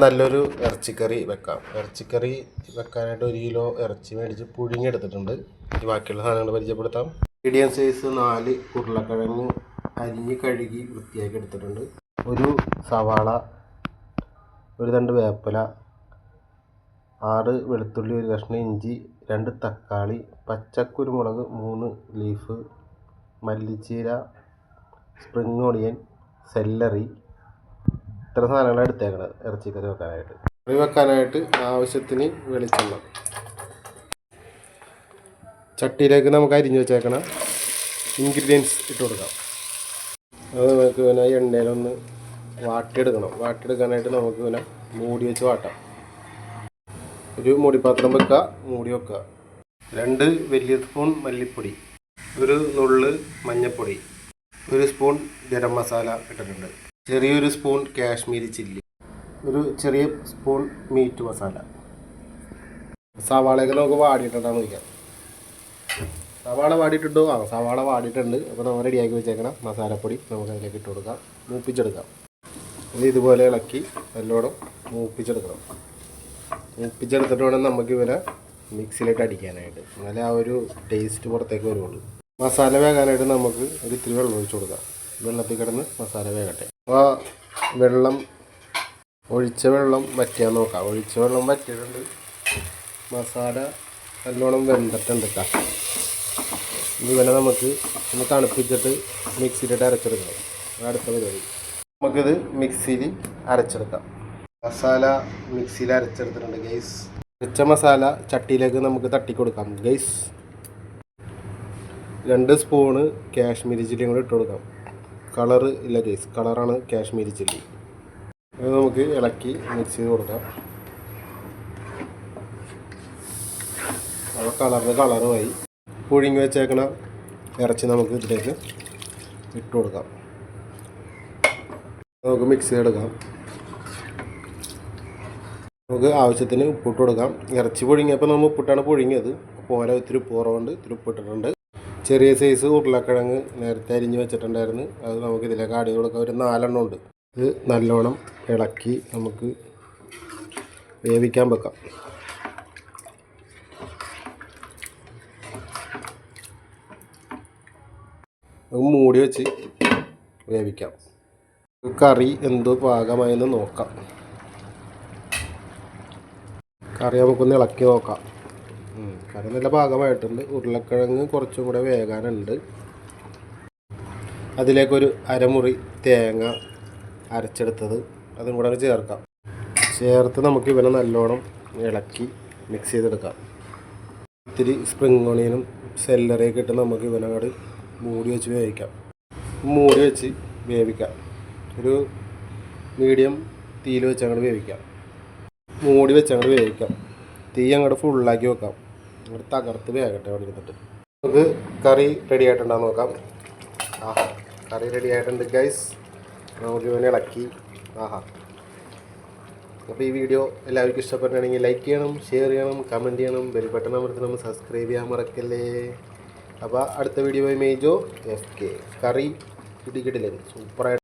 നല്ലൊരു ഇറച്ചിക്കറി വെക്കാം. ഇറച്ചിക്കറി വെക്കാനായിട്ട് ഒരു കിലോ ഇറച്ചി മേടിച്ച് പുഴുങ്ങിയെടുത്തിട്ടുണ്ട് ഈ ബാക്കിയുള്ള സാധനങ്ങൾ പരിചയപ്പെടുത്താം. മീഡിയം സൈസ് നാല് ഉരുളക്കിഴങ്ങ് അരിഞ്ഞ് കഴുകി വൃത്തിയാക്കി എടുത്തിട്ടുണ്ട്. ഒരു സവാള ഒരു രണ്ട് വേപ്പില ആറ് വെളുത്തുള്ളി ഒരു കഷ്ണം ഇഞ്ചി രണ്ട് തക്കാളി പച്ചക്കുരുമുളക് മൂന്ന് ലീഫ് മല്ലിച്ചീര സ്പ്രിങ് ഓണിയൻ സെല്ലറി ഇത്ര സാധനങ്ങളാണ് എടുത്തേക്കണത്. ഇറച്ചിക്കറി വെക്കാനായിട്ട്. കറി വെക്കാനായിട്ട് ആവശ്യത്തിന് വെളിച്ചെണ്ണ. ചട്ടിയിലേക്ക് നമുക്ക് അരിഞ്ഞു വെച്ചേക്കണ ഇൻഗ്രീഡിയൻസ് ഇട്ട് കൊടുക്കാം. അത് നമുക്ക് പിന്നെ എണ്ണയിലൊന്ന് വാട്ടിയെടുക്കണം. വാട്ടിയെടുക്കാനായിട്ട് നമുക്ക് പിന്നെ മൂടി വെച്ച് വാട്ടാം. ഒരു മൂടിപ്പാത്രം വെക്കുക മൂടി വെക്കുക. രണ്ട് വലിയ സ്പൂൺ മല്ലിപ്പൊടി ഒരു നുള്ള് മഞ്ഞൾപ്പൊടി ഒരു സ്പൂൺ ഗരം മസാല ഇട്ടിട്ടുണ്ട്. ചെറിയൊരു സ്പൂൺ കാശ്മീരി ചില്ലി ഒരു ചെറിയ സ്പൂൺ മീറ്റ് മസാല. സവാളയൊക്കെ നമുക്ക് വാടിയിട്ടുണ്ടാന്ന് വയ്ക്കാം സവാള വാടിയിട്ടുണ്ടോ? ആ സവാള വാടിയിട്ടുണ്ട്. അപ്പോൾ നമ്മൾ റെഡിയാക്കി വെച്ചേക്കണം. മസാലപ്പൊടി നമുക്ക് അതിലേക്ക് ഇട്ട് കൊടുക്കാം. മൂപ്പിച്ചെടുക്കാം. ഇത് ഇതുപോലെ ഇളക്കി നല്ലോണം മൂപ്പിച്ചെടുക്കണം. മൂപ്പിച്ചെടുത്തിട്ട് വേണം നമുക്ക് ഇവരെ മിക്സിയിലിട്ട് അടിക്കാനായിട്ട്. നല്ല ആ ഒരു ടേസ്റ്റ് പുറത്തേക്ക് വരുള്ളൂ. മസാല വേകാനായിട്ട് നമുക്ക് ഒരു ഇത്തിരി വെള്ളം ഒഴിച്ച് കൊടുക്കാം. വെള്ളത്തിൽ കിടന്ന് മസാല വേകട്ടെ. അപ്പോൾ വെള്ളം ഒഴിച്ച വെള്ളം വറ്റിയാൽ നോക്കാം. ഒഴിച്ച വെള്ളം വറ്റിയിട്ടുണ്ട്. മസാല നല്ലോണം വെന്തിട്ടുണ്ട് കേട്ടോ ഇതുപോലെ നമുക്ക് ഒന്ന് തണുപ്പിച്ചിട്ട് മിക്സിയിലിട്ട് അരച്ചെടുക്കണം. അടുത്ത പരിപാടി. നമുക്കിത് മിക്സിയിൽ അരച്ചെടുക്കാം. മസാല മിക്സിയിൽ അരച്ചെടുത്തിട്ടുണ്ട് ഗൈസ് അരച്ച മസാല ചട്ടിയിലേക്ക് നമുക്ക് തട്ടിക്കൊടുക്കാം ഗൈസ് രണ്ട് സ്പൂണ് കാശ്മീരി ചില്ലിയും കൂടി ഇട്ട് കൊടുക്കാം. കളറ് ഇല്ല ഗൈസ് കളറാണ് കാശ്മീരി ചില്ലി. അത് നമുക്ക് ഇളക്കി മിക്സ് ചെയ്ത് കൊടുക്കാം. അപ്പോൾ കളറിന് കളറുമായി പുഴുങ്ങി വെച്ചേക്കണ ഇറച്ചി നമുക്ക് ഇതിലേക്ക് ഇട്ട് കൊടുക്കാം. നമുക്ക് മിക്സ് ചെയ്തെടുക്കാം. നമുക്ക് ആവശ്യത്തിന് ഉപ്പിട്ട് കൊടുക്കാം. ഇറച്ചി പുഴുങ്ങിയപ്പോൾ നമ്മൾ ഉപ്പിട്ടാണ് പുഴുങ്ങിയത്. പോലെ ഇത്തിരി ഉപ്പ് കുറവുണ്ട് ഇത്തിരി ഉപ്പിട്ടിട്ടുണ്ട്. ചെറിയ സൈസ് ഉരുളക്കിഴങ്ങ് നേരത്തെ അരിഞ്ഞ് വെച്ചിട്ടുണ്ടായിരുന്നു. അത് നമുക്ക് ഇതിലേക്ക് ആടി കൊടുക്കാം. ഒരു നാലെണ്ണം ഉണ്ട്. ഇത് നല്ലോണം ഇളക്കി നമുക്ക് വേവിക്കാൻ വെക്കാം. മൂടി വെച്ച് വേവിക്കാം. കറി എന്തോ പാകമായെന്ന് നോക്കാം. കറി നമുക്കൊന്ന് ഇളക്കി നോക്കാം. കറി നല്ല പാകമായിട്ടുണ്ട് ഉരുളക്കിഴങ്ങ് കുറച്ചും കൂടെ വേകാനുണ്ട്. അതിലേക്കൊരു അരമുറി തേങ്ങ അരച്ചെടുത്തത്. അതും കൂടെ ചേർക്കാം. ചേർത്ത് നമുക്ക് ഇവനെ നല്ലോണം ഇളക്കി മിക്സ് ചെയ്തെടുക്കാം. ഇത്തിരി സ്പ്രിംഗ് ഓണിയനും സെല്ലറിയൊക്കെ ഇട്ട് നമുക്ക് ഇവനങ്ങോട് മൂടി വെച്ച് വേവിക്കാം. മൂടി വെച്ച് വേവിക്കാം. ഒരു മീഡിയം തീയിൽ വെച്ച് അങ്ങോട്ട് വേവിക്കാം. മൂടി വെച്ച് അങ്ങോട്ട് വേവിക്കാം. തീ അങ്ങോട്ട് ഫുള്ളാക്കി വെക്കാം. അങ്ങോട്ട് തകർത്ത് വേകട്ടെ അവിടെ ഇരുന്നിട്ട്. നമുക്ക് കറി റെഡി ആയിട്ടുണ്ടാകും നോക്കാം. ആഹാ കറി റെഡി ആയിട്ടുണ്ട് ഗൈസ് നമുക്ക് ഇവനെ ഇളക്കി. ആഹാ. അപ്പോൾ ഈ വീഡിയോ എല്ലാവർക്കും ഇഷ്ടപ്പെട്ടാണെങ്കിൽ ലൈക്ക് ചെയ്യണം ഷെയർ ചെയ്യണം കമന്റ് ചെയ്യണം ബെൽ ബട്ടൺ അമർത്തണം സബ്സ്ക്രൈബ് ചെയ്യാൻ മറക്കല്ലേ. അപ്പോൾ അടുത്ത വീഡിയോ മേജോ എഫ് കെ കറി ഇടിക്കിടില്ലേ സൂപ്പറായിട്ട്